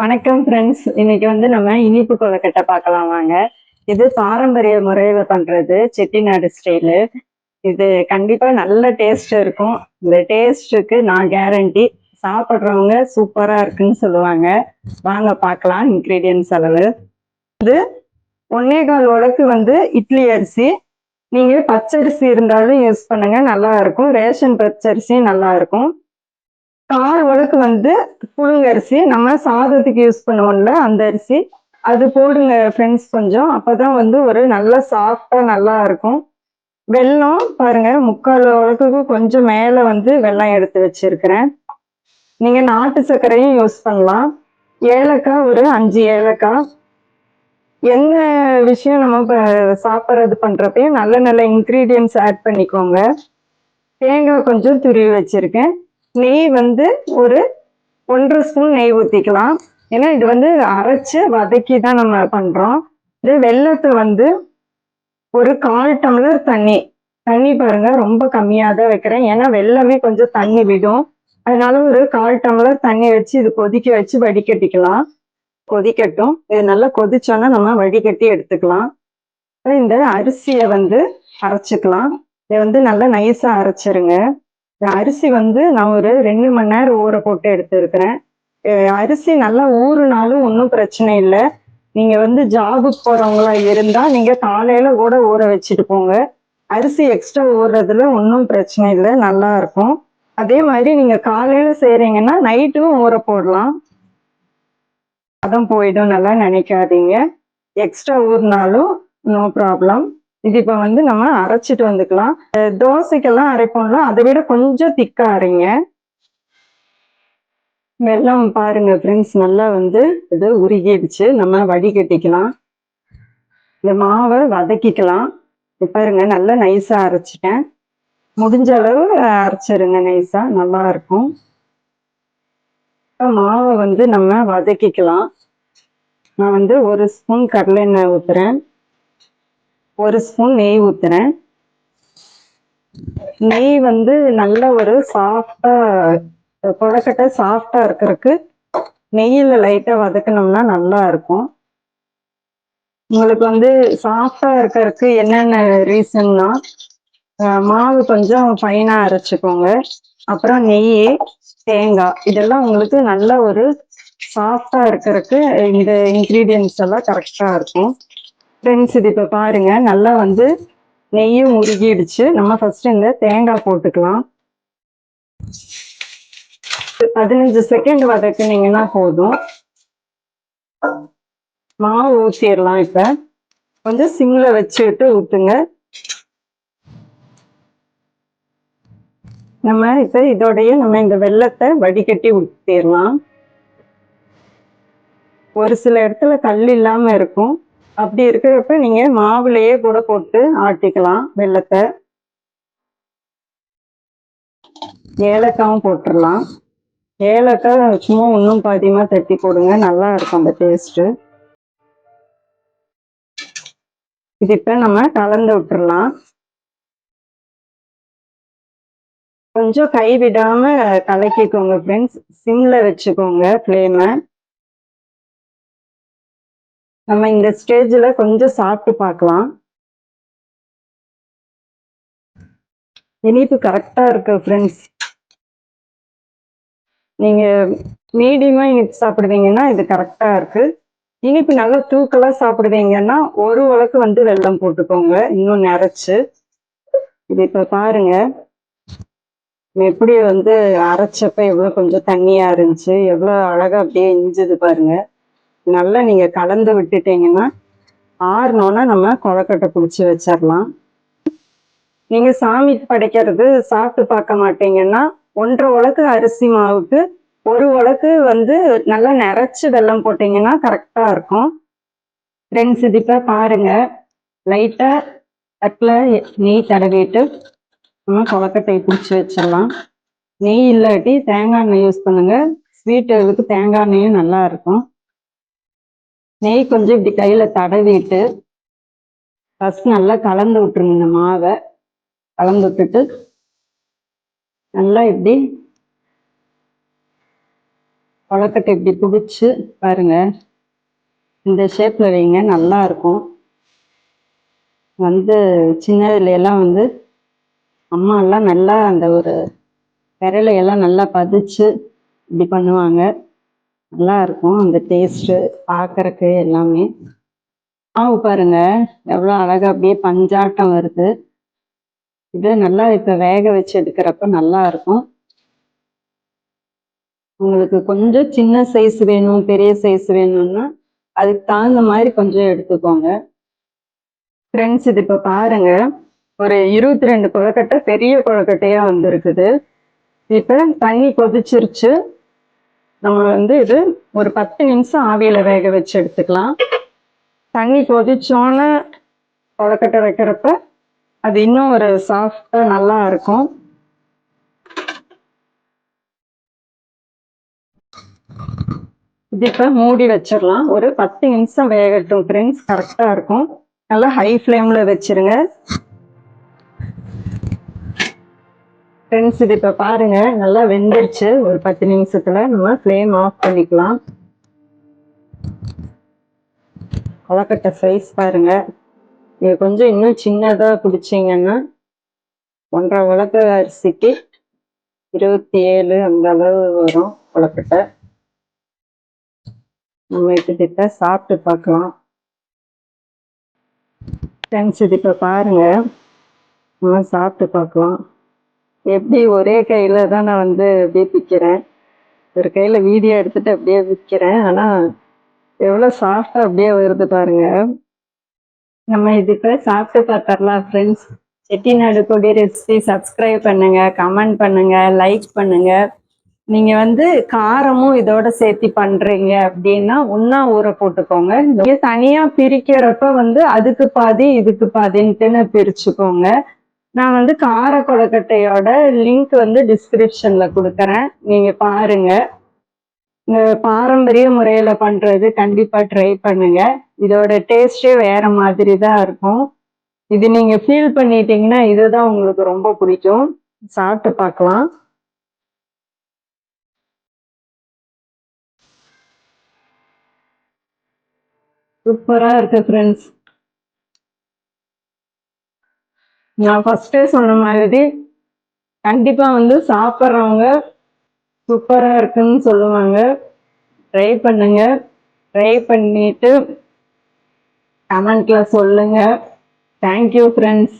வணக்கம் ஃப்ரெண்ட்ஸ் இன்னைக்கு வந்து நம்ம இனிப்பு கொலக்கட்டை பார்க்கலாம் வாங்க. இது பாரம்பரிய முறையில பண்றது செட்டிநாடு ஸ்டைலு இது கண்டிப்பா நல்ல டேஸ்ட் இருக்கும். இந்த டேஸ்ட்டுக்கு நான் கேரண்டி சாப்பிட்றவங்க சூப்பரா இருக்குன்னு சொல்லுவாங்க. வாங்க பார்க்கலாம் இன்க்ரீடியன்ஸ் அளவு. இது ஒன்னே கால் உலக்கு வந்து இட்லி அரிசி. நீங்க பச்சரிசி இருந்தாலும் யூஸ் பண்ணுங்க நல்லா இருக்கும். ரேஷன் பச்சரிசி நல்லா இருக்கும். கால் உழக்கு வந்து புழுங்கரிசி நம்ம சாதத்துக்கு யூஸ் பண்ணுவோம்ல அந்த அரிசி. அது போடுங்க ஃப்ரெண்ட்ஸ் கொஞ்சம். அப்போதான் வந்து ஒரு நல்ல சாஃப்டாக நல்லா இருக்கும். வெல்லம் பாருங்க முக்கால் உலக்குக்கு கொஞ்சம் மேலே வந்து வெல்லம் எடுத்து வச்சிருக்கிறேன். நீங்க நாட்டு சர்க்கரையும் யூஸ் பண்ணலாம். ஏலக்காய் ஒரு அஞ்சு ஏலக்காய். என்ன விஷயம் நம்ம இப்போ சாப்பிட்றது பண்ணுறப்பையும் நல்ல நல்ல இன்க்ரீடியன்ஸ் ஆட் பண்ணிக்கோங்க. தேங்காய் கொஞ்சம் துருவி வச்சிருக்கேன். நெய் வந்து ஒரு ஒன்றரை ஸ்பூன் நெய் ஊற்றிக்கலாம் ஏன்னா இது வந்து அரைச்சு வதக்கி தான் நம்ம பண்ணுறோம் இது வெள்ளத்தை வந்து ஒரு கால் டம்ளர் தண்ணி. தண்ணி பாருங்க ரொம்ப கம்மியாக தான் வைக்கிறேன். ஏன்னா வெள்ளமே கொஞ்சம் தண்ணி விடும். அதனால ஒரு கால் டம்ளர் தண்ணி வச்சு இது கொதிக்க வச்சு வடிகட்டிக்கலாம். கொதிக்கட்டும். இது நல்லா கொதிச்சோன்னா நம்ம வடிகட்டி எடுத்துக்கலாம். இந்த அரிசியை வந்து அரைச்சிக்கலாம். இதை வந்து நல்லா நைஸாக அரைச்சிருங்க. அரிசி வந்து நான் ஒரு ரெண்டு மணி நேரம் ஊற போட்டு எடுத்துருக்கிறேன். அரிசி நல்லா ஊறுனாலும் ஒன்றும் பிரச்சனை இல்லை. நீங்கள் வந்து ஜாபுக்கு போகிறவங்களா இருந்தால் நீங்கள் காலையில் கூட ஊற வச்சுட்டு போங்க. அரிசி எக்ஸ்ட்ரா ஊறுறதுல ஒன்றும் பிரச்சனை இல்லை நல்லா இருக்கும். அதே மாதிரி நீங்கள் காலையில் செய்யறீங்கன்னா நைட்டும் ஊற போடலாம். அதம் போயிடும் நல்லா நினைக்காதீங்க. எக்ஸ்ட்ரா ஊறினாலும் நோ ப்ராப்ளம் இது இப்போ வந்து நம்ம அரைச்சிட்டு வந்துக்கலாம். தோசைக்கெல்லாம் அரைப்போம்ல அதை விட கொஞ்சம் திக்கா அரைங்க. வெள்ளம் பாருங்க ஃப்ரெண்ட்ஸ் நல்லா வந்து இது உருகிடுச்சு. நம்ம வடிகட்டிக்கலாம் இந்த மாவை வதக்கிக்கலாம். பாருங்க நல்லா நைஸா அரைச்சிட்டேன். முடிஞ்ச அளவு அரைச்சிருங்க நைஸா நல்லா இருக்கும். மாவை வந்து நம்ம வதக்கிக்கலாம். நான் வந்து ஒரு ஸ்பூன் கடலை எண்ணெய் ஊற்றுறேன் ஒரு ஸ்பூன் நெய் ஊற்றுறேன் நெய் வந்து நல்ல ஒரு சாஃப்டா கொழக்கட்டை சாஃப்டா இருக்கிறதுக்கு நெய்யில் லைட்டாக வதக்கணும்னா நல்லா இருக்கும். உங்களுக்கு வந்து சாஃப்டா இருக்கிறதுக்கு என்னென்ன ரீசன்னா மாவு கொஞ்சம் ஃபைனாக அரைச்சிக்கோங்க. அப்புறம் நெய் தேங்காய் இதெல்லாம் உங்களுக்கு நல்ல ஒரு சாஃப்டா இருக்கிறதுக்கு இந்த இன்க்ரீடியன்ஸ் எல்லாம் கரெக்டாக இருக்கும். ஃப்ரெண்ட்ஸ் இது இப்போ பாருங்க. நல்லா வந்து நெய்யும் உருகிடுச்சு நம்ம ஃபர்ஸ்ட் இந்த தேங்காய் போட்டுக்கலாம். பதினஞ்சு செகண்ட் வதக்குனீங்கன்னா போதும். மாவு ஊற்றிடலாம் இப்போ. கொஞ்சம் சிம்மில் வச்சுக்கிட்டு ஊற்றுங்க நம்ம இப்போ இதோடைய நம்ம இந்த வெள்ளத்தை வடிகட்டி ஊற்றிடலாம் ஒரு சில இடத்துல கல் இல்லாமல் இருக்கும். அப்படி இருக்கிறப்ப நீங்க மாவுலயே கூட போட்டு ஆட்டிக்கலாம் வெள்ளத்தை ஏலக்காவும் போட்டுடலாம். ஏலக்காய் சும்மா இன்னும் பாதியமா தட்டி போடுங்க நல்லா இருக்கும் அந்த டேஸ்ட்டு இது இப்ப நம்ம கலந்து விட்டுறலாம் கொஞ்சம் கை விடாம கலக்கிக்கோங்க ஃப்ரெண்ட்ஸ் சிம்ல வச்சுக்கோங்க ஃப்ளேமை நம்ம இந்த ஸ்டேஜில் கொஞ்சம் சாப்பிட்டு பார்க்கலாம். இனிப்பு கரெக்டாக இருக்கு ஃப்ரெண்ட்ஸ் நீங்கள் மீடியமாக இனிப்பு சாப்பிடுவீங்கன்னா இது கரெக்டாக இருக்கு. இனிப்பு நல்லா தூக்கலாக சாப்பிடுவீங்கன்னா ஒரு உலக்கு வந்து வெள்ளம் போட்டுக்கோங்க இன்னும் நிறச்சி இது இப்போ பாருங்க. எப்படி வந்து அரைச்சப்ப எவ்வளோ கொஞ்சம் தண்ணியாக இருந்துச்சு எவ்வளோ அழகாக அப்படியே இஞ்சுது பாருங்கள் நல்லா நீங்கள் கலந்து விட்டுட்டீங்கன்னா ஆறினோன்னா நம்ம கொழக்கட்டை பிடிச்சி வச்சிடலாம் நீங்கள் சாமி படைக்கிறது சாப்பிட்டு பார்க்க மாட்டீங்கன்னா ஒன்றரை உலக்கு அரிசி மாவுக்கு ஒரு உலக்கு வந்து நல்லா நிறச்சி வெள்ளம் போட்டிங்கன்னா கரெக்டாக இருக்கும். ஃப்ரெண்ட்ஸ் இது பாருங்கள் லைட்டாக தட்டில் நெய் தடவிட்டு நம்ம கொழக்கட்டையை பிடிச்சி வச்சிடலாம் நெய் இல்லாட்டி தேங்காய் எண்ணெய் யூஸ் பண்ணுங்கள் ஸ்வீட் இதுக்கு தேங்காய் எண்ணெயும் நல்லா இருக்கும். நெய் கொஞ்சம் இப்படி கையில் தடவிட்டு ஃபஸ்ட் நல்லா கலந்து விட்டுருங்க இந்த மாவை. கலந்து விட்டுட்டு நல்லா இப்படி கொழக்கட்டை இப்படி பிடிச்சி பாருங்க. இந்த ஷேப்பில் வைங்க நல்லா இருக்கும். வந்து சின்னதுல எல்லாம் வந்து அம்மா எல்லாம் நல்லா அந்த ஒரு விரலையெல்லாம் நல்லா பதிச்சு இப்படி பண்ணுவாங்க. நல்லா இருக்கும் அந்த டேஸ்ட்டு பார்க்குறக்கு எல்லாமே. மாவு பாருங்க. எவ்வளோ அழகாக அப்படியே பஞ்சாட்டம் வருது. இது நல்லா இப்போ வேக வச்சு எடுக்கிறப்ப நல்லா இருக்கும் உங்களுக்கு கொஞ்சம் சின்ன சைஸ் வேணும் பெரிய சைஸ் வேணும்னா அதுக்கு தகுந்த மாதிரி கொஞ்சம் எடுத்துக்கோங்க. ஃப்ரெண்ட்ஸ் இது இப்போ பாருங்க. ஒரு இருபத்தி ரெண்டு கொழக்கட்டை பெரிய கொழக்கட்டையாக வந்திருக்குது. இப்போ தண்ணி கொதிச்சிருச்சு. நம்ம வந்து இது ஒரு பத்து நிமிஷம் ஆவியில வேக வச்சு எடுத்துக்கலாம். தண்ணி கொதிச்சோன்னு கொழக்கட்டை வைக்கிறப்ப அது இன்னும் ஒரு சாஃப்டா நல்லா இருக்கும். இது இப்போ மூடி வச்சிடலாம். ஒரு பத்து நிமிஷம் வேகட்டும் ஃப்ரெண்ட்ஸ் கரெக்டாக இருக்கும். நல்லா ஹை ஃப்ளேமில் வச்சிருங்க. ஃப்ரெண்ட்ஸ் இது இப்போ பாருங்கள் நல்லா வெந்துருச்சு. ஒரு பத்து நிமிஷத்தில் நம்ம ஃப்ளேம் ஆஃப் பண்ணிக்கலாம். கொலக்கட்டை சைஸ் பாருங்கள் இது கொஞ்சம் இன்னும் சின்னதாக பிடிச்சிங்கன்னா ஒன்றரை உலக அரிசிக்கு இருபத்தி ஏழு அந்த அளவு வரும் கொலக்கட்டை. நம்ம கிட்ட சாப்பிட்டு பார்க்கலாம். ஃப்ரெண்ட்ஸ் இது இப்போ பாருங்கள் நம்ம சாப்பிட்டு பார்க்கலாம். எப்படி ஒரே கையில் தான் நான் வந்து அப்படியே விற்கிறேன் ஒரு கையில் வீடியோ எடுத்துகிட்டு அப்படியே விற்கிறேன் ஆனால் எவ்வளோ சாஃப்டாக அப்படியே வருது பாருங்க. நம்ம இதுக்கு சாப்பிட்டு பார்த்துடலாம் ஃப்ரெண்ட்ஸ் செட்டிநாடு கொடி ரெசிபி சப்ஸ்கிரைப் பண்ணுங்கள் கமெண்ட் பண்ணுங்கள் லைக் பண்ணுங்கள் நீங்கள் வந்து காரமும் இதோட சேர்த்து பண்ணுறீங்க அப்படின்னா ஒன்றா ஊற போட்டுக்கோங்க. நீங்க தனியாக பிரிக்கிறப்ப வந்து அதுக்கு பாதி இதுக்கு பாதின்ட்டுன்னு பிரிச்சுக்கோங்க. நான் வந்து கார கொலக்கட்டையோட லிங்க் வந்து டிஸ்கிரிப்ஷன்ல கொடுக்குறேன். நீங்க பாருங்க. இந்த பாரம்பரிய முறையில பண்றது கண்டிப்பா ட்ரை பண்ணுங்க. இதோட டேஸ்டே வேற மாதிரி தான் இருக்கும். இது நீங்க ஃபீல் பண்ணிட்டீங்கன்னா இதுதான் உங்களுக்கு ரொம்ப பிடிக்கும். சாப்பிட்டு பார்க்கலாம். சூப்பரா இருக்கு ஃப்ரெண்ட்ஸ் நான் ஃபஸ்ட்டே சொன்ன மாதிரி கண்டிப்பாக வந்து சாப்பிட்றவங்க சூப்பராக இருக்குன்னு சொல்லுவாங்க. ட்ரை பண்ணுங்க. ட்ரை பண்ணிட்டு கமெண்ட்ல சொல்லுங்க. Thank you friends